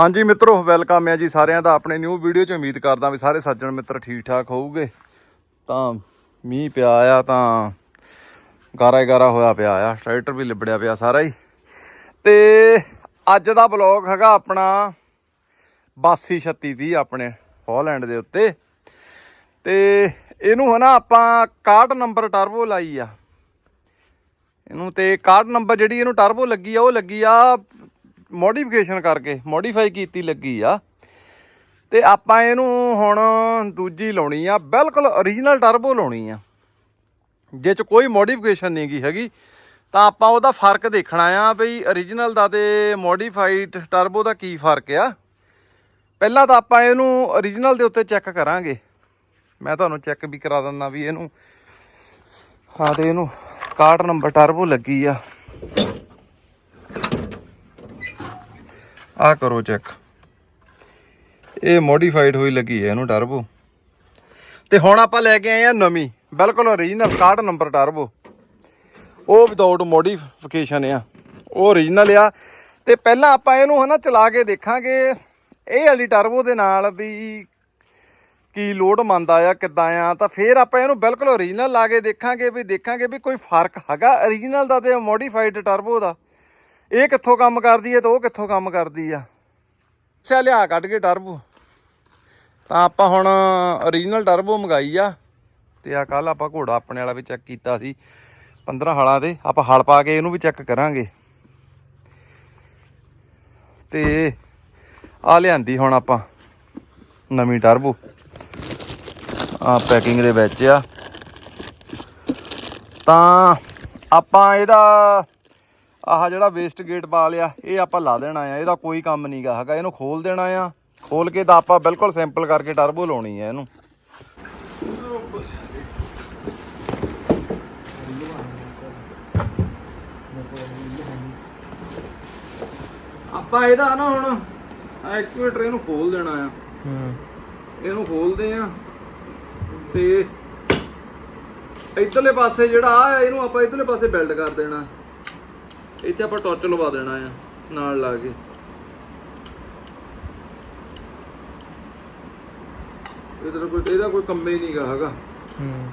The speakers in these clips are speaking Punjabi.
ਹਾਂਜੀ ਮਿੱਤਰੋ ਵੈਲਕਮ ਹੈ ਜੀ ਸਾਰਿਆਂ ਦਾ ਆਪਣੇ ਨਿਊ ਵੀਡੀਓ 'ਚ। ਉਮੀਦ ਕਰਦਾ ਵੀ ਸਾਰੇ ਸੱਜਣ ਮਿੱਤਰ ਠੀਕ ਠਾਕ ਹੋਊਗੇ। ਤਾਂ ਮੀਂਹ ਪਿਆ ਆ ਤਾਂ ਗਾਰਾ ਗਾਰਾ ਹੋਇਆ ਪਿਆ ਆ ਟਰੈਕਟਰ ਵੀ ਲਿਬੜਿਆ ਪਿਆ ਸਾਰਾ ਹੀ। ਤੇ ਅੱਜ ਦਾ ਬਲੌਗ ਹੈਗਾ ਆਪਣਾ 8236 ਦੀ ਆਪਣੇ ਹਾਲੈਂਡ ਦੇ ਉੱਤੇ। ਤੇ ਇਹਨੂੰ ਹਨਾ ਆਪਾਂ 61 ਨੰਬਰ ਟਰਬੋ ਲਾਈ ਆ। ਇਹਨੂੰ ਤੇ 61 ਨੰਬਰ ਜਿਹੜੀ ਇਹਨੂੰ ਟਰਬੋ ਲੱਗੀ ਆ, ਉਹ ਲੱਗੀ ਆ ਮੋਡੀਫਿਕੇਸ਼ਨ ਕਰਕੇ ਮੋਡੀਫਾਈ ਕੀਤੀ ਲੱਗੀ ਆ। ਤੇ ਆਪਾਂ ਇਹਨੂੰ ਹੁਣ ਦੂਜੀ ਲਾਉਣੀ ਆ, ਬਿਲਕੁਲ origignal ਟਰਬੋ ਲਾਉਣੀ ਆ। ਜੇ ਚ ਕੋਈ ਮੋਡੀਫਿਕੇਸ਼ਨ ਨਹੀਂ ਗਈ ਹੈਗੀ, ਤਾਂ ਆਪਾਂ ਉਹਦਾ ਫ਼ਰਕ ਦੇਖਣਾ ਆ ਬਈ origignal ਦਾ ਤੇ ਮੋਡੀਫਾਈਡ ਟਰਬੋ ਦਾ ਕੀ ਫ਼ਰਕ ਆ। ਪਹਿਲਾਂ ਤਾਂ ਆਪਾਂ ਇਹਨੂੰ origignal ਦੇ ਉੱਤੇ ਚੈੱਕ ਕਰਾਂਗੇ। ਮੈਂ ਤੁਹਾਨੂੰ ਚੈੱਕ ਵੀ ਕਰਾ ਦਿੰਦਾ ਵੀ ਇਹਨੂੰ। ਹਾਂ ਤੇ ਇਹਨੂੰ 61 ਨੰਬਰ ਟਰਬੋ ਲੱਗੀ ਆ। ਆ ਕਰੋ ਚੈੱਕ। ਇਹ ਮੋਡੀਫਾਈਡ ਹੋਈ ਲੱਗੀ ਹੈ, ਇਹਨੂੰ ਟਰਬੋ। ਤੇ ਹੁਣ ਆਪਾਂ ਲੈ ਕੇ ਆਏ ਆ ਨਵੀਂ, ਬਿਲਕੁਲ origignal 61 ਨੰਬਰ ਟਰਬੋ। ਉਹ ਵਿਦਆਊਟ ਮੋਡੀਫਿਕੇਸ਼ਨ ਆ। ਉਹ origignal ਆ। ਤੇ ਪਹਿਲਾਂ ਆਪਾਂ ਇਹਨੂੰ ਹਨਾ ਚਲਾ ਕੇ ਦੇਖਾਂਗੇ, ਇਹ ਵਾਲੀ ਟਰਬੋ ਦੇ ਨਾਲ ਵੀ ਕੀ ਲੋਡ ਮੰਨਦਾ ਆ, ਕਿੱਦਾਂ ਆ, ਤਾਂ ਫਿਰ ਆਪਾਂ ਇਹਨੂੰ ਬਿਲਕੁਲ origignal ਲਾ ਕੇ ਦੇਖਾਂਗੇ, ਵੀ ਦੇਖਾਂਗੇ ਵੀ ਕੋਈ ਫ਼ਰਕ ਹੈਗਾ origignal ਦਾ ਤੇ ਮੋਡੀਫਾਈਡ ਟਰਬੋ ਦਾ। ਇਹ ਕਿੱਥੋਂ ਕੰਮ ਕਰਦੀ ਹੈ ਤੇ ਉਹ ਕਿੱਥੋਂ ਕੰਮ ਕਰਦੀ ਆ? ਅੱਛਾ, ਲਿਆ ਕੱਢ ਕੇ ਟਰਬੋ। ਤਾਂ ਆਪਾਂ ਹੁਣ origignal ਟਰਬੋ ਮੰਗਾਈ ਆ। ਤੇ ਆ ਕੱਲ ਆਪਾਂ ਘੋੜਾ ਆਪਣੇ ਵਾਲਾ ਵੀ ਚੈੱਕ ਕੀਤਾ ਸੀ 15 ਹਲਾਂ ਤੇ ਆਪਾਂ ਹਲ ਪਾ ਕੇ ਇਹਨੂੰ ਵੀ ਚੈੱਕ ਕਰਾਂਗੇ। ਤੇ ਆ ਲਿਆਂਦੀ ਹੁਣ ਆਪਾਂ ਨਵੀਂ ਟਰਬੋ। ਆ ਪੈਕਿੰਗ ਦੇ ਵਿੱਚ ਆ। ਤਾਂ ਆਪਾਂ ਇਹਦਾ ਆਹ ਜਿਹੜਾ ਵੇਸਟ ਗੇਟ ਪਾ ਲਿਆ ਇਹ ਆਪਾਂ ਲਾ ਦੇਣਾ ਆ ਇਹਦਾ ਕੋਈ ਕੰਮ ਨਹੀਂਗਾ ਹੈਗਾ ਇਹਨੂੰ ਖੋਲ ਦੇਣਾ ਆ। ਖੋਲ ਕੇ ਤਾਂ ਆਪਾਂ ਬਿਲਕੁਲ ਸਿੰਪਲ ਕਰਕੇ ਟਰਬੋ ਲਾਉਣੀ ਆ ਇਹਨੂੰ। ਆਪਾਂ ਇਹਦਾ ਨਾ ਹੁਣ ਐਕਟੂਏਟਰ ਇਹਨੂੰ ਖੋਲ ਦੇਣਾ ਆ। ਹੂੰ। ਇਹਨੂੰ ਖੋਲਦੇ ਆ ਤੇ ਇਧਰਲੇ ਪਾਸੇ ਜਿਹੜਾ ਆ ਇਹਨੂੰ ਆਪਾਂ ਇਧਰਲੇ ਪਾਸੇ ਬਿਲਡ ਕਰ ਦੇਣਾ। ਇੱਥੇ ਆਪਾਂ ਟੋਰਚ ਲਵਾ ਦੇਣਾ ਆ ਨਾਲ ਲਾ ਕੇ। ਇਧਰ ਕੋਈ ਇਹਦਾ ਕੋਈ ਕੰਮੇ ਹੀ ਨਹੀਂਗਾ ਹੈਗਾ। ਹੂੰ।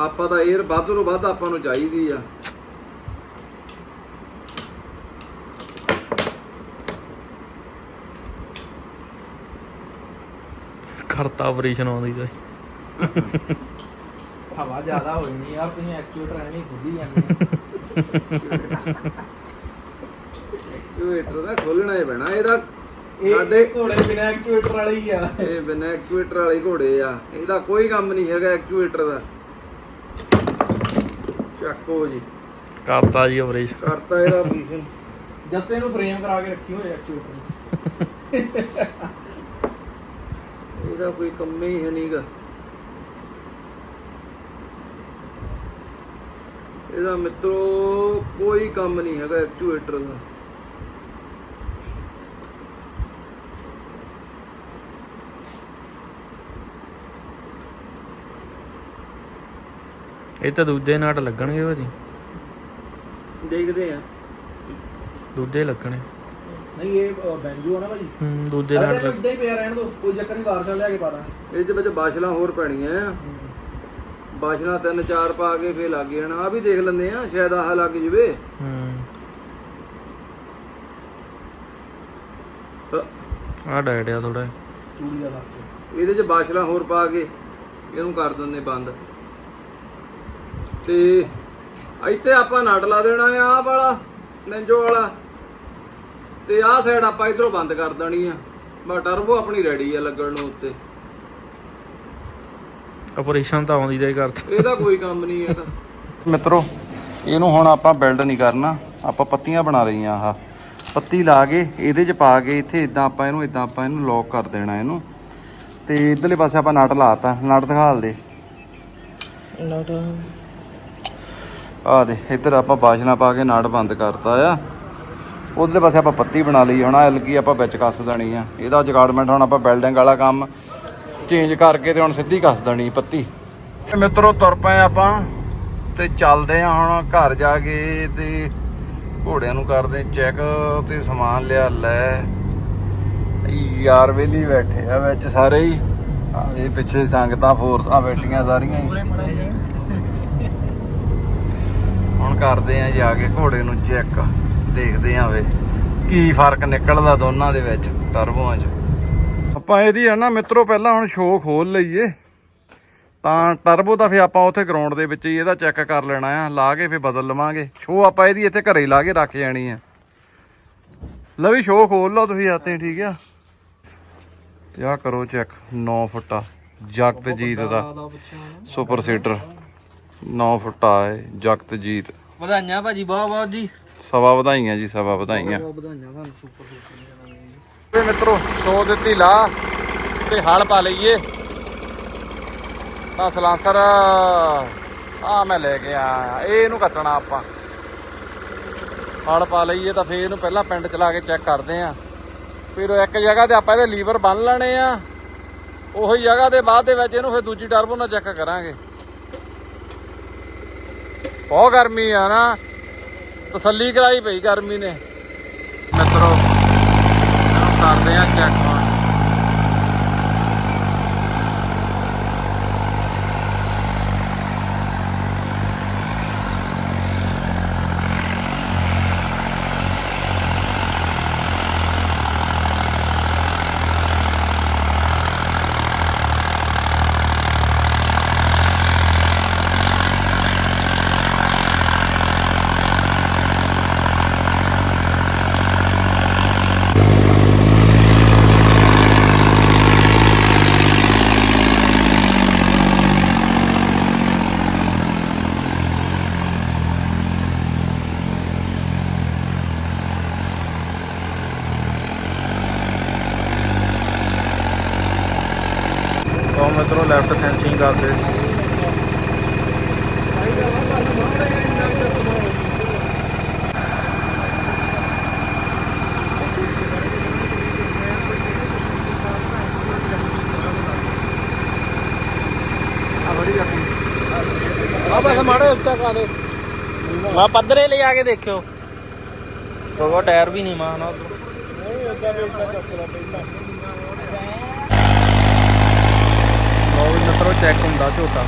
ਆਪਾਂ ਤਾਂ 에ਅਰ ਵੱਧ ਤੋਂ ਵੱਧ ਆਪਾਂ ਨੂੰ ਚਾਹੀਦੀ ਆ। ਖਰਤਾ ਆਪਰੇਸ਼ਨ ਆਉਂਦੀ ਦਾ ਹਵਾ ਜ਼ਿਆਦਾ ਹੋਈ ਨਹੀਂ ਯਾਰ ਤੁਸੀਂ ਐਕਚੁਏਟਰ ਐਵੇਂ ਹੀ ਖੁੱਲੀ ਜਾਂਦੇ ਐਕਟੂਏਟਰ ਦਾ ਖੋਲਣਾ ਹੀ ਪੈਣਾ ਇਹਦਾ ਇਹ ਸਾਡੇ ਘੋੜੇ ਬਿਨਾ ਐਕਚੁਏਟਰ ਵਾਲੇ ਹੀ ਆ। ਇਹ ਬਿਨਾਂ ਐਕਟੂਏਟਰ ਵਾਲੇ ਘੋੜੇ ਆ। ਇਹਦਾ ਕੋਈ ਕੰਮ ਨਹੀਂ ਹੈਗਾ ਐਕਟੂਏਟਰ ਦਾ। ਚੱਕੋ ਜੀ। ਕਰਤਾ ਜੀ ਆਪਰੇਸ਼ਨ ਕਰਤਾ ਇਹਦਾ ਪੋਜੀਸ਼ਨ ਜੱਸੇ ਨੂੰ ਫਰੇਮ ਕਰਾ ਕੇ ਰੱਖੀ ਹੋਏ ਐਕਚੁਏਟਰ ਇਹਦਾ ਕੋਈ ਕੰਮ ਹੀ ਹੈ ਨਹੀਂਗਾ ਇਹਦਾ ਮਿੱਤਰੋ ਕੋਈ ਕੰਮ ਨਹੀਂ ਹੈਗਾ ਐਕਚੂਏਟਰ ਦਾ। ਇਹ ਤਾਂ ਦੂਜੇ ਨਾਟ ਲੱਗਣਗੇ ਭਾਜੀ। ਦੇਖਦੇ ਆ ਦੂਜੇ ਲੱਗਣੇ। ਨਹੀਂ ਇਹ ਬੈਂਜੋ ਆ ਨਾ ਭਾਜੀ। ਹੂੰ ਦੂਜੇ ਅਰੇ ਇਹਨੂੰ ਲੱਗ ਇਦਾਂ ਹੀ ਪਿਆ ਰਹਿਣ ਦੋ ਕੋਈ ਚੱਕਰ ਨਹੀਂ ਵਾਰਸਾ ਲਿਆ ਕੇ ਪਾ ਦਾਂਗੇ। ਇਹ 'ਚ ਵਿੱਚ ਬਾਸ਼ਲਾਂ ਹੋਰ ਪੈਣੀਆਂ ਆ। ਬਾਸ਼ਲਾਂ ਤਿੰਨ ਚਾਰ ਪਾ ਕੇ ਫੇਰ ਲੱਗ ਜਾਣਾ ਆ ਵੀ ਦੇਖ ਲੈਂਦੇ ਆ ਸ਼ਾਇਦ ਆਹ ਲੱਗ ਜਵੇ। ਹੂੰ। ਆ ਡਾਇਟਿਆ ਥੋੜਾ ਚੂੜੀ ਦਾ ਲੱਗ ਇਹਦੇ 'ਚ ਬਾਸ਼ਲਾਂ ਹੋਰ ਪਾ ਕੇ ਇਹਨੂੰ ਕਰ ਦਿੰਦੇ ਬੰਦ। ਤੇ ਇੱਥੇ ਆਪਾਂ ਨਟ ਲਾ ਦੇਣਾ ਆ ਆਹ ਵਾਲਾ ਨੰਜੋ ਵਾਲਾ। ਤੇ ਆਹ ਸਾਈਡ ਆਪਾਂ ਇਧਰੋਂ ਬੰਦ ਕਰ ਦੇਣੀ ਆ। ਬਾ ਟਰਬੋ ਆਪਣੀ ਰੈਡੀ ਆ ਲੱਗਣ ਨੂੰ ਉੱਤੇ। ਆਪਰੇਸ਼ਨ ਤਾਂ ਆਉਂਦੀ ਦਾ ਹੀ ਕਰਤਾ ਇਹਦਾ ਕੋਈ ਕੰਮ ਨਹੀਂ ਹੈਗਾ। ਮਿੱਤਰੋ ਇਹਨੂੰ ਹੁਣ ਆਪਾਂ ਬਿਲਡ ਨਹੀਂ ਕਰਨਾ। ਆਪਾਂ ਪੱਤੀਆਂ ਬਣਾ ਲਈਆਂ ਆਹ। ਪੱਤੀ ਲਾ ਕੇ ਇਹਦੇ 'ਚ ਪਾ ਕੇ ਇੱਥੇ ਇਦਾਂ ਆਪਾਂ ਇਹਨੂੰ ਇਦਾਂ ਆਪਾਂ ਇਹਨੂੰ ਲੌਕ ਕਰ ਦੇਣਾ ਇਹਨੂੰ। ਤੇ ਇਧਰਲੇ ਪਾਸੇ ਆਪਾਂ ਨਟ ਲਾਤਾ। ਨਟ ਦਿਖਾਲ ਦੇ। ਨਾਟ। ਆ ਦੇ ਇੱਧਰ ਆਪਾਂ ਬਾਸ਼ਨਾ ਪਾ ਕੇ ਨਾੜ ਬੰਦ ਕਰਤਾ ਆ। ਉਧਰਲੇ ਪਾਸੇ ਆਪਾਂ ਪੱਤੀ ਬਣਾ ਲਈ ਹੁਣ ਐਲਗੀ ਆਪਾਂ ਵਿੱਚ ਕੱਸ ਦੇਣੀ ਆ। ਇਹਦਾ ਜਗਾੜਮੈਂਟ ਹੁਣ ਆਪਾਂ ਬਿਲਡਿੰਗ ਵਾਲਾ ਕੰਮ ਚੇਂਜ ਕਰਕੇ ਤੇ ਹੁਣ ਸਿੱਧੀ ਕੱਸ ਦੇਣੀ ਪੱਤੀ। ਮਿੱਤਰੋ ਤੁਰ ਪਏ ਆਪਾਂ ਤੇ ਚੱਲਦੇ ਆ ਹੁਣ ਘਰ ਜਾ ਕੇ ਤੇ ਘੋੜਿਆਂ ਨੂੰ ਕਰਦੇ ਚੈੱਕ ਤੇ ਸਮਾਨ ਲਿਆ ਲੈ। ਯਾਰ ਵੇਲੀ ਬੈਠੇ ਆ ਵਿੱਚ ਸਾਰੇ ਹੀ। ਇਹ ਪਿੱਛੇ ਸੰਗਤਾਂ ਫੋਰਸ ਆ ਬੈਠੀਆਂ ਸਾਰੀਆਂ ਹੀ। ਹੁਣ ਕਰਦੇ ਆ ਜਾ ਕੇ ਘੋੜੇ ਨੂੰ ਚੈੱਕ ਦੇਖਦੇ ਆ ਵੇ, ਕੀ ਫ਼ਰਕ ਨਿਕਲਦਾ ਦੋਨਾਂ ਦੇ ਵਿੱਚ, ਟਰਬੋਆਂ 'ਚ। ਆਪਾਂ ਇਹਦੀ ਹੈ ਨਾ ਮਿੱਤਰੋ, ਪਹਿਲਾਂ ਹੁਣ ਸ਼ੋਅ ਖੋਲ ਲਈਏ। ਤਾਂ ਟਰਬੋ ਤਾਂ ਫੇ ਆਪਾਂ ਉੱਥੇ ਗਰਾਊਂਡ ਦੇ ਵਿੱਚ ਹੀ ਇਹਦਾ ਚੈੱਕ ਕਰ ਲੈਣਾ ਆ, ਲਾ ਕੇ ਫੇ ਬਦਲ ਲਵਾਂਗੇ। ਸ਼ੋਅ ਆਪਾਂ ਇਹਦੀ ਇੱਥੇ ਘਰੇ ਲਾ ਕੇ ਰੱਖ ਜਾਣੀ ਆ। ਲਵੀ ਸ਼ੋਅ ਖੋਲ ਲਓ ਤੁਸੀਂ ਆਤੇ ਠੀਕ ਆ? ਤੇ ਆ ਕਰੋ ਚੈੱਕ 9 ਫੁੱਟਾ ਜਗਤ ਜੀਤ ਦਾ ਸੁਪਰ ਸੀਡਰ 9 ਫੁੱਟਾ ਹੈ ਜਗਤ ਜੀਤ ਵਧਾਈਆਂ ਭਾਜੀ ਬਹੁਤ ਬਹੁਤ ਜੀ। ਸਵਾ ਵਧਾਈਆਂ ਜੀ ਸਵਾ ਵਧਾਈਆਂ। ਵਧਾਈਆਂ ਤੁਹਾਨੂੰ ਸੁਪਰ ਵੇ ਮਿੱਤਰੋ ਸੋ ਦਿੱਤੀ ਲਾ ਤੇ ਹਲ ਪਾ ਲਈਏ। ਤਾਂ ਸਲਾਂਸਰ ਆ ਮੈਂ ਲੈ ਕੇ ਆਇਆ ਇਹ ਇਹਨੂੰ ਕੱਸਣਾ ਆਪਾਂ। ਹਲ ਪਾ ਲਈਏ ਤਾਂ ਫੇਰ ਇਹਨੂੰ ਪਹਿਲਾਂ ਪਿੰਡ ਚਲਾ ਕੇ ਚੈੱਕ ਕਰਦੇ ਆ। ਫਿਰ ਉਹ ਇੱਕ ਜਗ੍ਹਾ ਤੇ ਆਪਾਂ ਇਹਦੇ ਲੀਵਰ ਬੰਨ ਲੈਣੇ ਆ। ਉਹੀ ਜਗ੍ਹਾ ਦੇ ਬਾਅਦ ਦੇ ਵਿੱਚ ਇਹਨੂੰ ਫਿਰ ਦੂਜੀ ਟਰਬੋ ਨਾਲ ਚੈੱਕ ਕਰਾਂਗੇ। ਬਹੁਤ ਗਰਮੀ ਆ ਨਾ। ਤਸੱਲੀ ਕਰਾਈ ਪਈ ਗਰਮੀ ਨੇ। ਮਿੱਤਰੋ ਕਰਦੇ ਆ ਚੈੱਕ ਹੁਣ ਤੋਂ ਮਿੱਤਰੋ ਆ ਬਸ ਮਾੜਾ ਉੱਚਾ ਕਰ ਮੈਂ ਪੱਧਰੇ ਲਿਆ ਕੇ ਦੇਖਿਓ। ਕੋਗਾ ਟਾਇਰ ਵੀ ਨਹੀਂ ਮਾਨਾ ਉਧਰ ਲੋ ਵੀ ਮਿੱਤਰੋ ਚੈੱਕ ਹੁੰਦਾ ਝੋਟਾ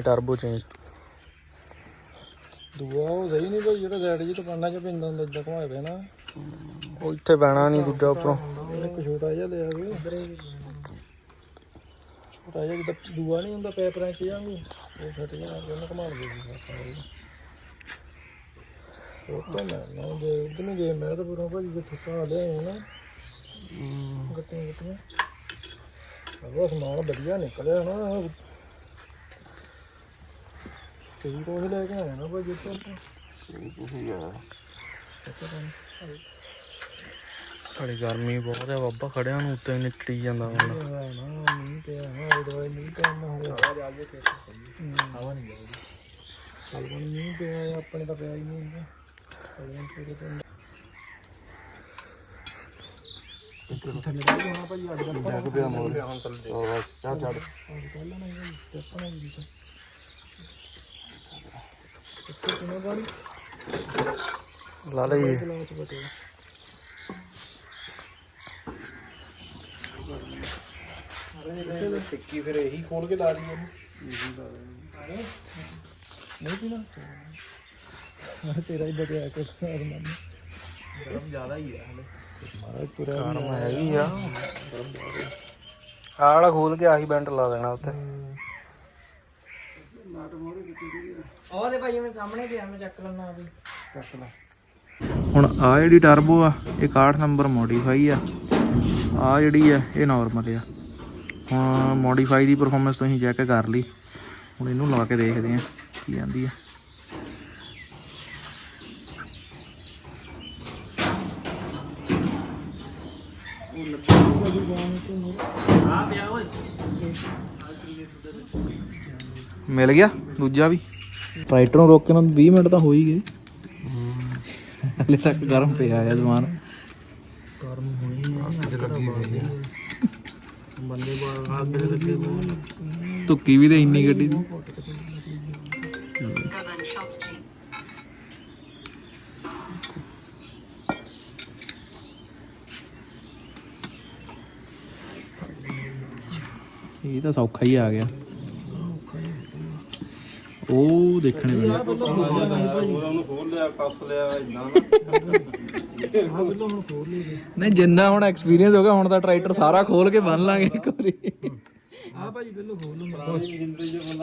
ਲੱਗੇ ਟਰਬੋ ਚੇਂਜ ਦੂਆ ਉਹ ਸਹੀ ਨਹੀਂ ਭਾਈ ਜਿਹੜਾ ਸਾਈਡ ਜੀ ਤੋਂ ਪੰਨਾ ਚ ਪੈਂਦਾ ਹੁੰਦਾ ਇਦਾਂ ਘੁਮਾਏ ਪਿਆ ਨਾ ਉਹ ਇੱਥੇ ਬਹਿਣਾ ਨਹੀਂ ਦੂਜਾ ਉੱਪਰੋਂ। ਇੱਕ ਛੋਟਾ ਜਿਹਾ ਲਿਆ ਵੇ ਛੋਟਾ ਜਿਹਾ ਜਿੱਦਾਂ ਦੂਆ ਨਹੀਂ ਹੁੰਦਾ ਪੈਪਰਾਂ ਚ ਜਾਂgu ਉਹ ਫਟ ਗਿਆ ਉਹਨੂੰ ਘੁਮਾ ਲਵੇ ਜੀ ਉਹ ਤਾਂ ਨਾ ਦੇ ਉਧਰ ਨੂੰ ਮੈਂ ਤਾਂ ਪੂਰਾ ਭਾਜੀ ਕਿੱਥੇ ਪਾ ਲਿਆ ਨਾ। ਗੱਟੀਆਂ ਗੱਟੀਆਂ ਉਹ ਸਮਾਨ ਵਧੀਆ ਨਿਕਲਿਆ ਨਾ ਕਈ ਕੋਲ ਲੈ ਕੇ ਆਇਆ ਨਾ ਭਾਜੀ ਇੱਥੇ? ਆਪਾਂ ਸਾਡੀ ਗਰਮੀ ਬਹੁਤ ਹੈ ਬਾਬਾ ਖੜਿਆਂ ਨੂੰ ਉੱਤੇ ਨਿਕਲੀ ਜਾਂਦਾ ਹੁਣ। ਨਾ ਮੀਂਹ ਪਿਆ ਨਾ ਉਹ ਦਵਾਈ ਨਹੀਂ ਪੈਣਾ ਹੋਇਆ ਹਵਾ। ਜਾ ਕੇ ਹਵਾ ਨਹੀਂ ਜਾਊਗੀ ਕੱਲ ਨੂੰ ਮੀਂਹ ਪਿਆ ਹੈ, ਆਪਣੇ ਤਾਂ ਪਿਆ ਹੀ ਨਹੀਂ ਹੁੰਦਾ। ਕੱਲ ਪੂਰੇ ਤੋਂ ਥੱਲੇ ਦਾ ਹੋਣਾ ਭਾਈ ਅੱਜ ਕੱਲ ਜੱਗ ਪਿਆ ਮੋਰ ਹੁਣ। ਥੱਲੇ ਹੋਰ ਚੜ ਚੜ ਪਹਿਲਾਂ ਨਹੀਂ ਭਾਈ ਟੱਪਣਾ ਵੀ ਦਿੱਤਾ ਇੱਥੇ ਕਿਨੇ ਗਾੜੀ ਲਾ ਲਈ ਕਲਾਸ ਬਤੇ ਟਿੱਕੀ ਫਿਰ ਇਹੀ ਖੋਲ ਕੇ ਲਾ ਲਈ ਇਹਨੂੰ। ਨਹੀਂ ਪੀਣਾ? ਮੈਂ ਤੇਰਾ ਹੀ ਬਟਿਆ ਕੇ ਖਾਰ ਮੰਨ। ਗਰਮ ਜ਼ਿਆਦਾ ਹੀ ਹੈ ਹਲੇ। ਮਾਰਾ ਤੁਰਿਆ ਵੀ ਗਰਮ ਹੈਗੀ ਆ। ਆਹ ਵਾਲਾ ਖੋਲ ਕੇ ਆਹੀ ਬੈਂਟ ਲਾ ਦੇਣਾ ਉੱਤੇ ਉਹਦੇ ਭਾਈ ਮੈਂ ਸਾਹਮਣੇ ਗਿਆ ਮੈਂ ਚੱਕ ਲੈਣਾ ਵੀ। ਚੱਕ ਲੈ। ਹੁਣ ਆ ਜਿਹੜੀ ਟਰਬੋ ਆ ਇਹ 61 ਨੰਬਰ ਮੋਡੀਫਾਈ ਆ। ਆ ਜਿਹੜੀ ਆ ਇਹ ਨਾਰਮਲ ਆ। ਹੁਣ ਮੋਡੀਫਾਈ ਦੀ ਪਰਫਾਰਮੈਂਸ ਤੁਸੀਂ ਚੈੱਕ ਕਰ ਲਈ। ਹੁਣ ਇਹਨੂੰ ਲਾ ਕੇ ਦੇਖਦੇ ਆ ਕੀ ਆਂਦੀ ਆ। ਆ ਪਿਆ ਓਏ। ਮਿਲ ਗਿਆ ਦੂਜਾ ਵੀ। ਟਰੈਕਟਰ ਨੂੰ ਰੋਕ ਕੇ ਨਾ 20 ਮਿੰਟ ਤਾਂ ਹੋ ਹੀ ਗਏ। ਹਲੇ ਤੱਕ ਗਰਮ ਪਿਆ ਆ ਜ਼ਮਾਨ ਗਰਮ ਹੋਣੀ ਅੱਜ ਲੱਗੀ ਪਈ ਬੰਦੇ ਬਾਹਰ ਅੱਗ ਦੇ ਲੱਗੇ ਧੁੱਕੀ ਵੀ ਤੇ ਇੰਨੀ ਗੱਡੀ ਦੀ। ਇਹ ਤਾਂ ਸੌਖਾ ਹੀ ਆ ਗਿਆ। ਉਹ ਦੇਖਣੇ ਵਾਲਾ ਉਹਨੂੰ ਖੋਲ ਲਿਆ ਕੱਸ ਲਿਆ ਇਦਾਂ ਨਹੀਂ ਜਿੰਨਾ ਹੁਣ ਐਕਸਪੀਰੀਅੰਸ ਹੋ ਗਿਆ ਹੁਣ ਤਾਂ ਟਰੈਕਟਰ ਸਾਰਾ ਖੋਲ ਕੇ ਬੰਨ ਲਾਂਗੇ ਇੱਕ ਵਾਰੀ। ਆ ਭਾਜੀ ਪਹਿਲਾਂ ਖੋਲ ਲਓ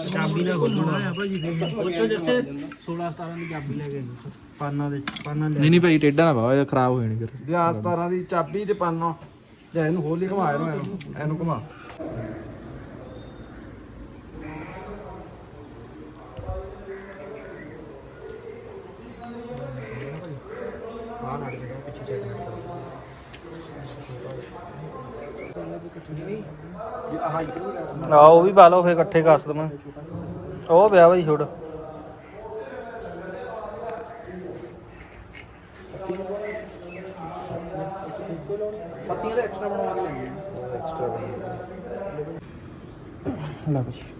ਚਾਬੀ ਨਾਲ ਖੋਲਣਾ ਆ ਭਾਜੀ ਉੱਚੋ ਜਿੱਥੇ 16 17 ਦੀ ਚਾਬੀ ਲੈ ਕੇ ਪਾਨਾ ਦੇ ਪਾਨਾ ਨਹੀਂ ਨਹੀਂ ਭਾਈ ਟੇਡਾ ਨਾ ਪਾਓ ਇਹ ਖਰਾਬ ਹੋ ਜਾਣੀ ਫਿਰ। ਵਿਆਹ 17 ਦੀ ਚਾਬੀ ਤੇ ਪਾਨਾ। ਜਾਂ ਇਹਨੂੰ ਖੋਲ ਲਈ ਘੁਮਾ ਇਹਨੂੰ ਇਹਨੂੰ ਇਹਨੂੰ ਘੁਮਾ। ਆਹ ਲੜ ਗਿਆ ਪਿੱਛੇ ਚੈੱਕ ਇਧਰ ਆ ਉਹ ਵੀ ਪਾ ਲਓ ਫੇਰ ਇਕੱਠੇ ਕੱਸ ਦਵਾਂ ਉਹ ਪਿਆ ਭਾਈ ਛੋੜ ਪੱਤੀਆਂ ਦਾ ਐਕਸਟਰਾ ਬਣਵਾ ਕੇ ਲੈਣੀ ਐਕਸਟਰਾ ਲੈ ਬਈ।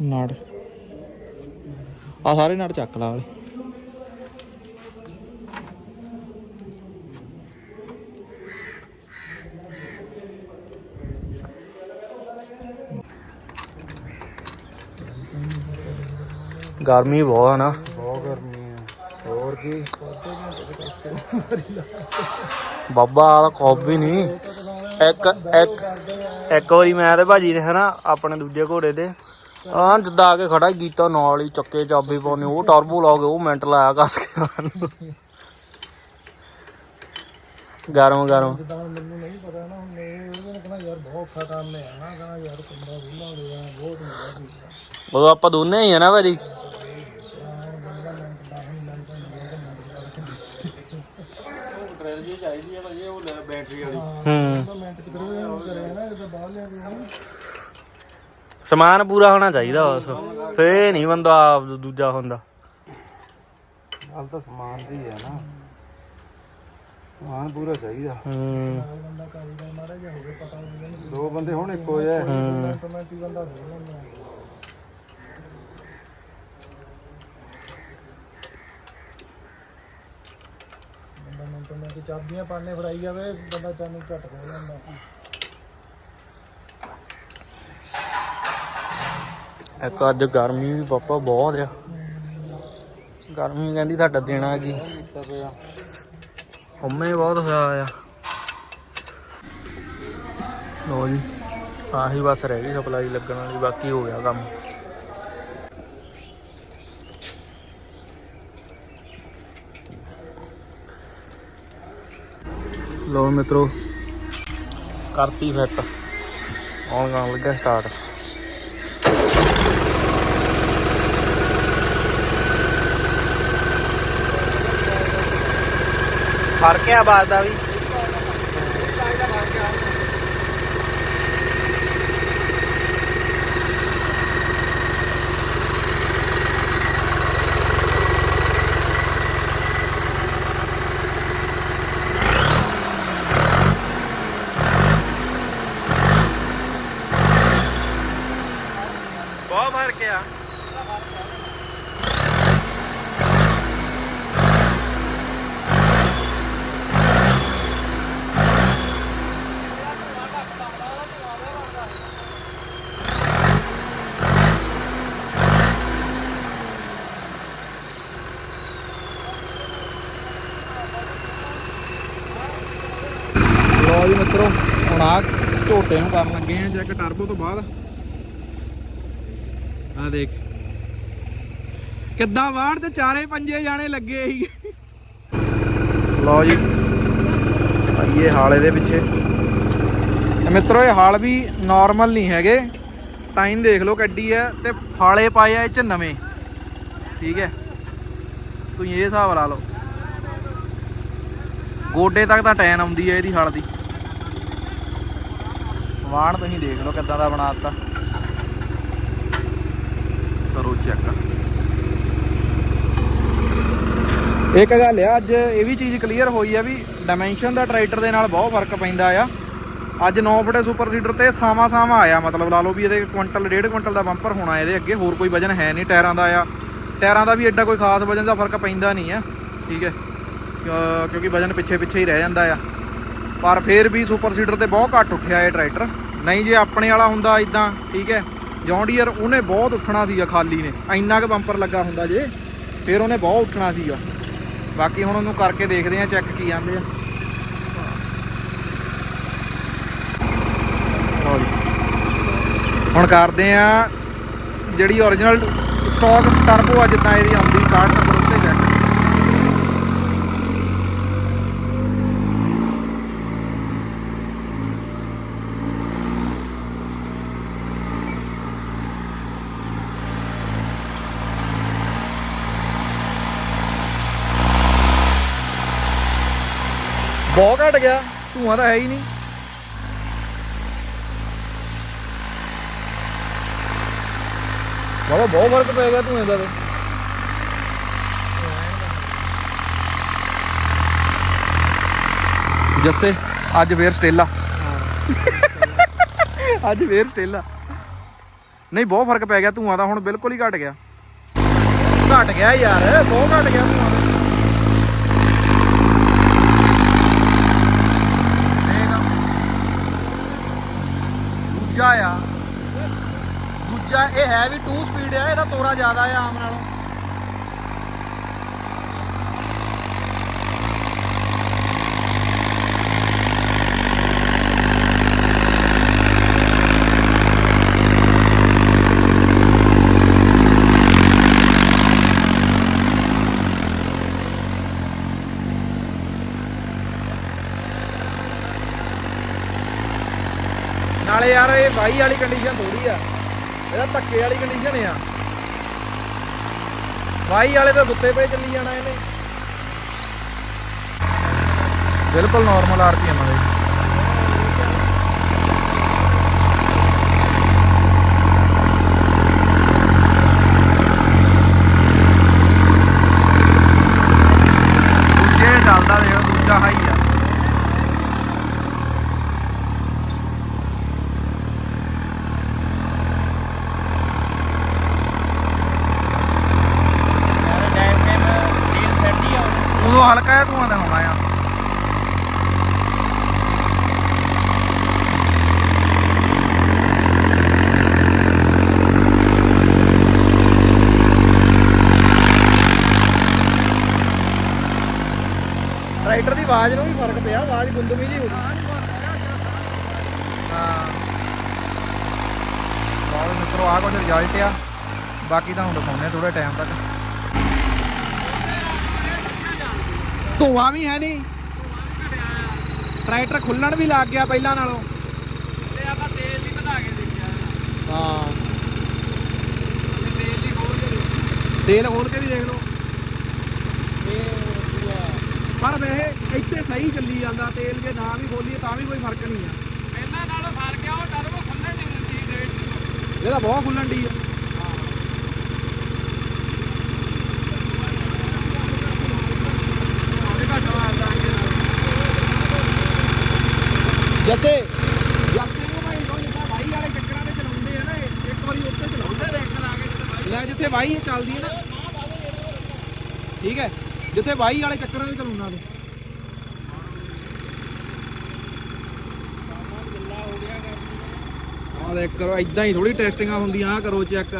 ਨਾੜ। ਆ ਸਾਰੇ ਨਾੜ ਚੱਕ ਲਾ ਵਾਲੇ। ਗਰਮੀ ਬਹੁਤ ਆ ਨਾ। ਬਹੁਤ ਗਰਮੀ ਹੈ ਹੋਰ ਕੀ? ਬਾਬਾ ਆ ਖੌਫ ਵੀ ਨਹੀਂ। ਇੱਕ ਇੱਕ ਇੱਕ ਵਾਰੀ ਮੈਂ ਤੇ ਭਾਜੀ ਨੇ ਹਨਾ ਆਪਣੇ ਦੂਜੇ ਘੋੜੇ ਤੇ ਆਂ ਜਿੱਦਾਂ ਆ ਕੇ ਖੜਾ ਕੀਤਾ ਨਾਲ ਹੀ ਚੱਕੇ ਚਾਬੀ ਪਾਉਣੀ ਉਹ ਟਰਬੋ ਲਾ ਕੇ ਉਹ ਮਿੰਟ ਲਾਇਆ ਕੱਸ ਕੇ। ਗਰਮ ਗਰਮ। ਜਿੱਦਾਂ ਹੁਣ ਮੈਨੂੰ ਨਹੀਂ ਪਤਾ ਨਾ ਹੁਣ ਮੇਰੇ ਉਹਦੇ ਨੇ ਕਹਿੰਦਾ ਯਾਰ ਬਹੁਤ ਔਖਾ ਕੰਮ ਹੈ। ਨਾ ਕਹਿੰਦਾ ਯਾਰ ਕੰਡਾ ਵਿਹਲਾ ਹੋ ਗਿਆ ਬਹੁਤ ਹੁੰਦਾ ਸੀ ਉਦੋਂ ਆਪਾਂ ਦੋਨੇ ਹੀ ਆ ਨਾ ਭਾਜੀ। ਹੂੰ ਤਾਂ ਮਿੰਟ ਚ ਕਰੇ ਉਹ ਕਰੇ ਨਾ ਜਦੋਂ ਬਾਹਰ ਲਿਆ ਕੇ ਸਮਾਨ ਪੂਰਾ ਹੋਣਾ ਚਾਹੀਦਾ ਬਸ ਫੇ ਨਹੀਂ ਬੰਦਾ ਆਪ ਦੂਜਾ ਹੁੰਦਾ। ਹਾਲ ਤਾਂ ਸਮਾਨ ਦੀ ਹੈ ਨਾ। ਸਮਾਨ ਪੂਰਾ ਚਾਹੀਦਾ। ਹੂੰ। ਦੋ ਬੰਦੇ ਹੁਣ ਇੱਕੋ ਜਿਹਾ ਚਾਬੀਆਂ ਪਾਣੇ ਫੜਾਈ ਜਾਵੇ ਬੰਦਾ ਚਾਨੂੰ ਘੱਟ ਹੋ ਜਾਂਦਾ ਇੱਕ ਅੱਜ ਗਰਮੀ ਵੀ ਪਾਪਾ ਬਹੁਤ ਆ। ਗਰਮੀ ਕਹਿੰਦੀ ਤੁਹਾਡਾ ਦੇਣਾ ਕੀ ਹਮੇ ਬਹੁਤ ਹੋਇਆ ਆ। ਲੋ ਜੀ, ਆਹੀ ਬਸ ਰਹਿ ਗਈ ਸਪਲਾਈ ਲੱਗਣ ਵਾਲੀ, ਬਾਕੀ ਹੋ ਗਿਆ ਕੰਮ। ਲੋ ਮਿੱਤਰੋ, ਕਰਤੀ ਫਿੱਟ। ਆਉਣ ਗਾਣ ਲੱਗਾ ਸਟਾਰਟ ਫ਼ਰਕ ਹੈ ਆਵਾਜ਼ ਦਾ ਵੀ ਬਹੁਤ ਫ਼ਰਕ ਆ ਲੋ ਜੀ ਮਿੱਤਰੋ ਹੁਣ ਆ ਝੋਟੇ ਨੂੰ ਕਰਨ ਲੱਗੇ ਆ ਚੈੱਕ ਟਰਬੋ ਤੋਂ ਬਾਅਦ। ਆ ਦੇਖ। ਕਿੱਦਾਂ ਵਾੜ ਤੇ ਚਾਰੇ ਪੰਜੇ ਜਾਣੇ ਲੱਗੇ ਸੀ। ਲਓ ਜੀ। ਆਈਏ ਹਾਲ ਇਹਦੇ ਪਿੱਛੇ। ਤੇ ਮਿੱਤਰੋ, ਇਹ ਹਾਲ ਵੀ ਨਾਰਮਲ ਨਹੀਂ ਹੈਗੇ। ਟਾਈਮ ਦੇਖ ਲਓ ਕੱਡੀ ਹੈ ਤੇ ਫਾਲੇ ਪਾਏ ਆ ਇਹ ਚ ਨਵੇਂ। ਠੀਕ ਹੈ। ਤੁਸੀਂ ਇਹ ਹਿਸਾਬ ਲਾ ਲਓ। ਗੋਡੇ ਤੱਕ ਤਾਂ ਟੈਨ ਆਉਂਦੀ ਹੈ ਇਹਦੀ ਹਲ ਦੀ। ਵਾਣ ਤੁਸੀਂ ਦੇਖ ਲਓ ਕਿੱਦਾਂ ਦਾ ਬਣਾਤਾ ਕਰੋ ਚੈੱਕ ਇੱਕ ਗੱਲ ਆ, ਅੱਜ ਇਹ ਵੀ ਚੀਜ਼ ਕਲੀਅਰ ਹੋਈ ਆ ਵੀ ਡਾਈਮੈਂਸ਼ਨ ਦਾ ਟਰੈਕਟਰ ਦੇ ਨਾਲ ਬਹੁਤ ਫ਼ਰਕ ਪੈਂਦਾ ਆ। ਅੱਜ 9 ਫੁੱਟੇ ਸੁਪਰ ਸੀਡਰ ਤੇ ਸਾਵਾ ਸਾਵਾ ਆਇਆ, ਮਤਲਬ ਲਾ ਲਓ ਵੀ ਇਹਦੇ ਕੁਇੰਟਲ, ਡੇਢ ਕੁਇੰਟਲ ਦਾ ਬੰਪਰ ਹੋਣਾ ਇਹਦੇ ਅੱਗੇ, ਹੋਰ ਕੋਈ ਵਜਨ ਹੈ ਨਹੀਂ ਟਾਇਰਾਂ ਦਾ ਆ। ਟਾਇਰਾਂ ਦਾ ਵੀ ਐਡਾ ਕੋਈ ਖਾਸ ਵਜਨ ਦਾ ਫ਼ਰਕ ਪੈਂਦਾ ਨਹੀਂ ਆ, ਠੀਕ ਹੈ। ਕਿਉਂਕਿ ਵਜਨ ਪਿੱਛੇ ਪਿੱਛੇ ਹੀ ਰਹਿ ਜਾਂਦਾ ਆ। ਪਰ ਫੇਰ ਵੀ ਸੁਪਰ ਸੀਡਰ ਤੇ ਬਹੁਤ ਘੱਟ ਉੱਠਿਆ ਇਹ ਟਰੈਕਟਰ। ਨਹੀਂ ਜੇ ਆਪਣੇ ਵਾਲਾ ਹੁੰਦਾ ਇਦਾਂ ਠੀਕ ਹੈ? ਜੌਂਡੀਅਰ ਉਹਨੇ ਬਹੁਤ ਉੱਠਣਾ ਸੀਗਾ ਖਾਲੀ ਨੇ। ਇੰਨਾ ਕੁ ਬੰਪਰ ਲੱਗਾ ਹੁੰਦਾ ਜੇ, ਫੇਰ ਉਹਨੇ ਬਹੁਤ ਉੱਠਣਾ ਸੀਗਾ। ਬਾਕੀ ਹੁਣ ਉਹਨੂੰ ਕਰਕੇ ਦੇਖਦੇ ਆ ਚੈੱਕ ਕੀ ਆਂਦੇ ਆ। ਹੁਣ ਕਰਦੇ ਆ ਜਿਹੜੀ origignal ਸਟਾਕ ਟਰਬੋ ਆ ਜਿੱਦਾਂ ਇਹਦੀ ਆਉਂਦੀ ਕਾਰਡ ਨੰਬਰ ਉੱਤੇ ਚੈੱਕ ਬਹੁਤ ਘਟ ਗਿਆ। ਧੂਆਂ ਤਾਂ ਹੈ ਹੀ ਨਹੀਂ। ਬਾਬਾ ਬਹੁਤ ਫ਼ਰਕ ਪੈ ਗਿਆ ਧੂਏ ਦਾ ਤੇ। ਜੱਸੇ ਅੱਜ ਫੇਰ ਸਟੇਲਾ। ਅੱਜ ਫੇਰ ਸਟੇਲਾ। ਨਹੀਂ ਬਹੁਤ ਫ਼ਰਕ ਪੈ ਗਿਆ ਧੂਆਂ ਦਾ ਹੁਣ ਬਿਲਕੁਲ ਹੀ ਘਟ ਗਿਆ। ਘਟ ਗਿਆ ਯਾਰ ਬਹੁਤ ਘਟ ਗਿਆ ਧੂਆਂ। ਦੂਜਾ ਆ। ਦੂਜਾ ਇਹ ਹੈ ਵੀ 2 ਸਪੀਡ ਆ, ਇਹਦਾ ਤੋਰਾ ਜ਼ਿਆਦਾ ਆ ਆਮ ਨਾਲੋਂ। ਨਾਲੇ ਵਾਲੀ ਕੰਡੀਸ਼ਨ ਥੋੜੀ ਆ। ਇਹਦਾ ਧੱਕੇ ਵਾਲੀ ਕੰਡੀਸ਼ਨ ਆ। ਵਾਹੀ ਵਾਲੇ ਤਾਂ ਸੁੱਤੇ ਪਏ ਚੱਲੀ ਜਾਣਾ ਇਹਨੇ। ਬਿਲਕੁਲ ਨਾਰਮਲ ਆਰਪੀਐਮ ਵਾਲੇ ਦੂਜੇ ਚੱਲਦਾ ਦੇਖੋ ਦੂਜਾ ਹਾਈ ਆ ਉਦੋਂ ਹਲਕਾ ਜਿਹਾ ਧੂਆਂ ਦਾ ਹੋਣਾ ਆ ਟਰੈਕਟਰ ਦੀ ਆਵਾਜ਼ ਨੂੰ ਵੀ ਫ਼ਰਕ ਪਿਆ, ਆਵਾਜ਼ ਗੁੰਦਮੀ ਜੀ ਹੋ ਗਈ। ਹਾਂ। ਬਹੁਤ ਮਿੱਤਰੋ ਆ ਕੁਝ ਰਿਜ਼ਲਟ ਆ। ਬਾਕੀ ਤੁਹਾਨੂੰ ਦਿਖਾਉਂਦੇ ਥੋੜੇ ਟਾਈਮ ਤੱਕ। ਧੂਆਂ ਵੀ ਹੈ ਨਹੀਂ। ਟਰੈਕਟਰ ਖੁੱਲਣ ਵੀ ਲੱਗ ਗਿਆ ਪਹਿਲਾਂ ਨਾਲੋਂ। ਤੇ ਆਪਾਂ ਤੇਲ ਨਹੀਂ ਵਧਾ ਕੇ ਦੇਖਿਆ। ਹਾਂ। ਤੇਲ ਦੀ ਖੋਲ ਕੇ ਤੇਲ ਖੋਲ ਕੇ ਵੀ ਦੇਖ ਲਓ। ਪਰ ਵੈਸੇ ਇੱਥੇ ਸਹੀ ਚੱਲੀ ਜਾਂਦਾ ਤੇਲ ਜੇ ਨਾ ਵੀ ਖੋਲੀਏ ਤਾਂ ਵੀ ਕੋਈ ਫ਼ਰਕ ਨਹੀਂ ਆ। ਪਹਿਲਾਂ ਨਾਲੋਂ ਫ਼ਰਕ ਆ ਉਹ ਟਰਬੋ ਖੁੱਲ੍ਹਣ ਨਹੀਂ ਦਿੰਦੀ ਰੇਟ ਇਹਦਾ ਬਹੁਤ ਖੁੱਲਣ ਦੀ ਆ ਜੈਸੇ ਜੈਸੇ ਨੂੰ ਭਾਈ ਲੋ ਜਿੱਦਾਂ ਵਾਈ ਵਾਲੇ ਚੱਕਰਾਂ ਤੇ ਚਲਾਉਂਦੇ ਆ ਨਾ ਇਹ, ਇੱਕ ਵਾਰੀ ਉੱਤੇ ਚਲਾਉਂਦੇ ਦੇਖਣ ਆ ਕੇ ਲੈ ਜਿੱਥੇ ਵਾਈ ਚੱਲਦੀ ਹੈ ਨਾ। ਠੀਕ ਹੈ, ਜਿੱਥੇ ਵਾਹੀ ਵਾਲੇ ਚੱਕਰਾਂ ਤੇ ਚਲਾਉਣਾ ਤੂੰ। ਆਹ ਦੇਖ ਕਰੋ ਇਦਾਂ ਹੀ ਥੋੜੀ ਟੈਸਟਿੰਗਾਂ ਹੁੰਦੀਆਂ ਆ ਕਰੋ ਚੈੱਕ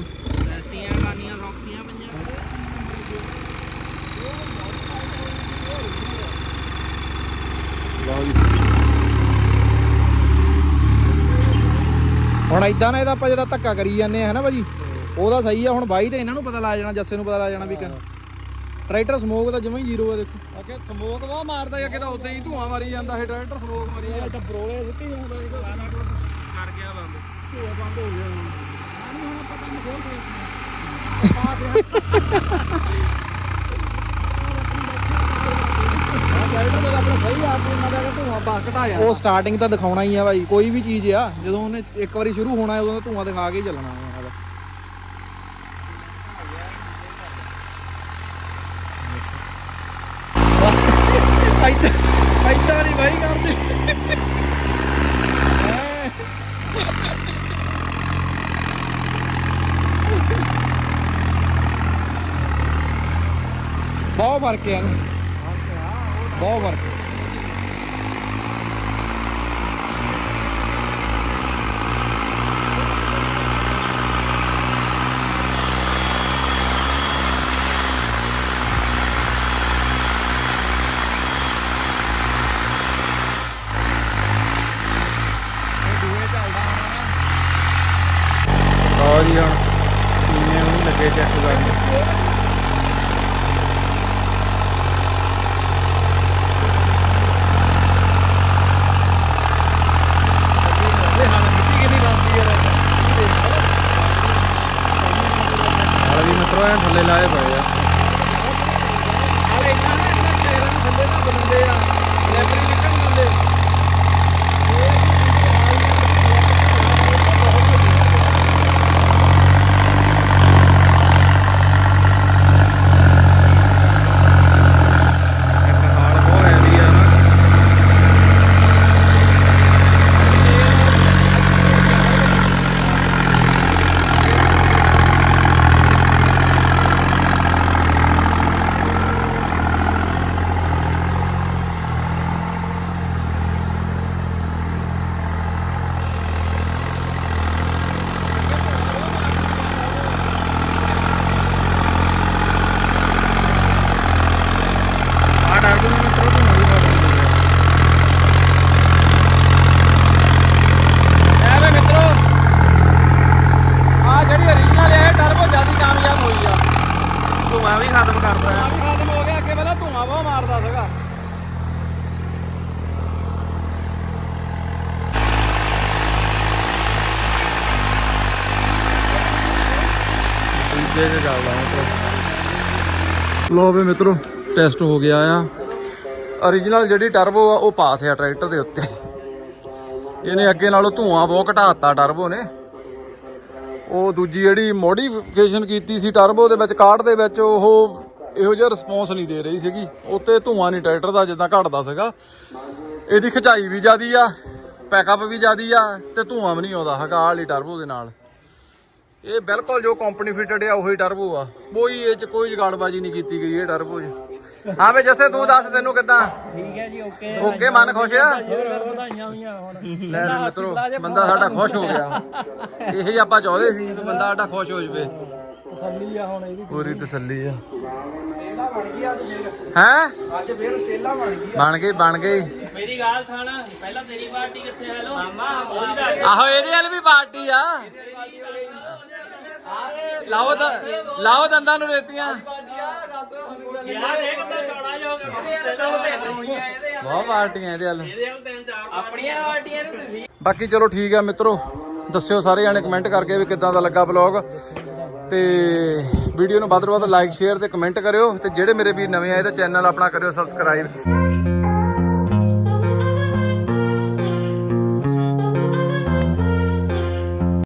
ਹੁਣ ਇਦਾਂ ਨਾ ਇਹਦਾ ਆਪਾਂ ਜਿਹਦਾ ਧੱਕਾ ਕਰੀ ਜਾਂਦੇ ਆ ਹਨਾ ਭਾਜੀ? ਉਹਦਾ ਸਹੀ ਆ ਹੁਣ ਬਾਈ ਤੇ ਇਹਨਾਂ ਨੂੰ ਪਤਾ ਲੱਗ ਜਾਣਾ ਜੱਸੇ ਨੂੰ ਪਤਾ ਲੱਗ ਜਾਣਾ ਵੀ ਕਿ ਟਰੈਕਟਰ ਸਮੋਕ ਤਾਂ ਜਮਾਂ ਹੀ ਜ਼ੀਰੋ ਆ ਦੇਖੋ। ਅੱਗੇ ਸਮੋਕ ਵਾ ਮਾਰਦਾ ਅੱਗੇ ਤਾਂ ਉਦਾਂ ਹੀ ਧੂਆਂ ਮਾਰੀ ਜਾਂਦਾ ਹੈ ਟਰੈਕਟਰ ਸਮੋਕ ਮਾਰੀ ਜਾਂਦਾ ਤਾਂ ਬਰੋਲੇ ਸਿੱਧੀ ਹੁੰਦਾ ਕਰ ਗਿਆ ਬੰਦ। ਧੂਆ ਬੰਦ ਹੋ ਗਿਆ। ਹੁਣ ਪਤਾ ਨਹੀਂ ਖੋਲ ਟਰੈਕਟਰ ਦਾ ਆਪਣਾ ਸਹੀ ਆਪ ਉਹਨਾਂ ਦਾ ਧੂਆਂ ਬਾ ਘਟਾਇਆ ਉਹ ਸਟਾਰਟਿੰਗ ਤਾਂ ਦਿਖਾਉਣਾ ਹੀ ਆ ਭਾਈ ਕੋਈ ਵੀ ਚੀਜ਼ ਆ, ਜਦੋਂ ਉਹਨੇ ਇੱਕ ਵਾਰੀ ਸ਼ੁਰੂ ਹੋਣਾ ਹੈ, ਉਦੋਂ ਤਾਂ ਦਿਖਾ ਕੇ ਹੀ ਚੱਲਣਾ ਹੈ ਐਦਾਂ ਨਹੀਂ ਭਾਈ ਕਰਦੇ। ਬਹੁਤ ਫ਼ਰਕ ਹੈ ਬਹੁਤ ਫ਼ਰਕ ਧੂਆਂ ਵੀ ਖਤਮ ਕਰਦਾ ਹੈ ਖਤਮ ਹੋ ਗਿਆ ਅੱਗੇ ਪਹਿਲਾਂ ਧੂਆਂ ਬਹੁਤ ਮਾਰਦਾ ਸੀਗਾ। ਦੇ ਦੇ ਚੱਲਦਾ ਲੋ ਮਿੱਤਰੋ ਟੈਸਟ ਹੋ ਗਿਆ ਆ। origignal ਜਿਹੜੀ ਟਰਬੋ ਆ ਉਹ ਪਾਸ ਆ ਟਰੈਕਟਰ ਦੇ ਉੱਤੇ। ਇਹਨੇ ਅੱਗੇ ਨਾਲੋਂ ਧੂਆਂ ਬਹੁਤ ਘਟਾਤਾ ਟਰਬੋ ਨੇ। ਉਹ ਦੂਜੀ ਜਿਹੜੀ ਮੋਡੀਫਿਕੇਸ਼ਨ ਕੀਤੀ ਸੀ ਟਰਬੋ ਦੇ ਵਿੱਚ, ਕਾਰਡ ਦੇ ਵਿੱਚ, ਉਹ ਇਹੋ ਜਿਹਾ ਰਿਸਪੌਂਸ ਨਹੀਂ ਦੇ ਰਹੀ ਸੀਗੀ। ਉੱਤੇ ਧੂਆਂ ਨਹੀਂ, ਟਰੈਕਟਰ ਦਾ ਜਿੱਦਾਂ ਘਟਦਾ ਸੀਗਾ। ਇਹਦੀ ਖਚਾਈ ਵੀ ਜ਼ਿਆਦੀ ਆ ਪੈਕਅਪ ਵੀ ਜ਼ਿਆਦੀ ਆ, ਤੇ ਧੂਆਂ ਵੀ ਨਹੀਂ ਆਉਂਦਾ ਹੈਗਾ ਆਹ ਵਾਲੀ ਟਰਬੋ ਦੇ ਨਾਲ। ਇਹ ਬਿਲਕੁਲ ਜੋ ਕੰਪਨੀ ਫਿਟਡ ਆ, ਉਹੀ ਟਰਬੋ ਆ। ਕੋਈ ਇਹ ਚ ਕੋਈ ਜਗਾੜਬਾਜੀ ਨਹੀਂ ਕੀਤੀ ਗਈ ਇਹ ਟਰਬੋ 'ਚ। ਹਾਂ ਵੇ ਜੱਸੇ ਤੂੰ ਦੱਸ ਤੈਨੂੰ ਕਿਦਾਂ? ਠੀਕ ਹੈ ਜੀ ਓਕੇ ਓਕੇ ਮਨ ਖੁਸ਼ ਆ? ਵਧਾਈਆਂ ਹੋਈਆਂ ਹੁਣ। ਲੈ ਵੀ ਮਿੱਤਰੋ ਬੰਦਾ ਸਾਡਾ ਖੁਸ਼ ਹੋ ਗਿਆ। ਇਹੀ ਆਪਾਂ ਚਾਹੁੰਦੇ ਸੀ ਕਿ ਬੰਦਾ ਸਾਡਾ ਖੁਸ਼ ਹੋ ਜਵੇ। ਤਸੱਲੀ ਆ ਹੁਣ ਇਹਦੀ ਪੂਰੀ ਤਸੱਲੀ ਆ। ਹੈ? ਅੱਜ ਫੇਰ ਸਟੇਲਾ ਬਣ ਗਈ ਬਣ ਗਈ ਬਣ ਗਈ। ਮੇਰੀ ਗੱਲ ਸੁਣ ਪਹਿਲਾਂ ਤੇਰੀ ਪਾਰਟੀ ਕਿੱਥੇ ਮਾਮਾ ਉਹਦੀ ਦਾ ਆਹੋ ਇਹਦੇ ਵਾਲ ਵੀ ਪਾਰਟੀ ਆ। ਲਾਓ ਦ ਲਾਓ ਦੰਦਾਂ ਨੂੰ ਰੇਤੀਆਂ। ਬਹੁਤ ਪਾਰਟੀਆਂ ਇਹਦੇ ਵੱਲ। ਆਪਣੀਆਂ ਪਾਰਟੀਆਂ ਨੂੰ ਤੁਸੀਂ। ਬਾਕੀ ਚਲੋ ਠੀਕ ਆ ਮਿੱਤਰੋ ਦੱਸਿਓ ਸਾਰੇ ਜਾਣੇ ਕਮੈਂਟ ਕਰਕੇ ਵੀ ਕਿੱਦਾਂ ਦਾ ਲੱਗਾ ਬਲੌਗ ਤੇ ਵੀਡੀਓ ਨੂੰ ਵੱਧ ਤੋਂ ਵੱਧ ਲਾਈਕ ਸ਼ੇਅਰ ਤੇ ਕਮੈਂਟ ਕਰਿਓ। ਤੇ ਜਿਹੜੇ ਮੇਰੇ ਵੀਰ ਨਵੇਂ ਆਏ ਤਾਂ ਚੈਨਲ ਆਪਣਾ ਕਰਿਓ ਸਬਸਕ੍ਰਾਈਬ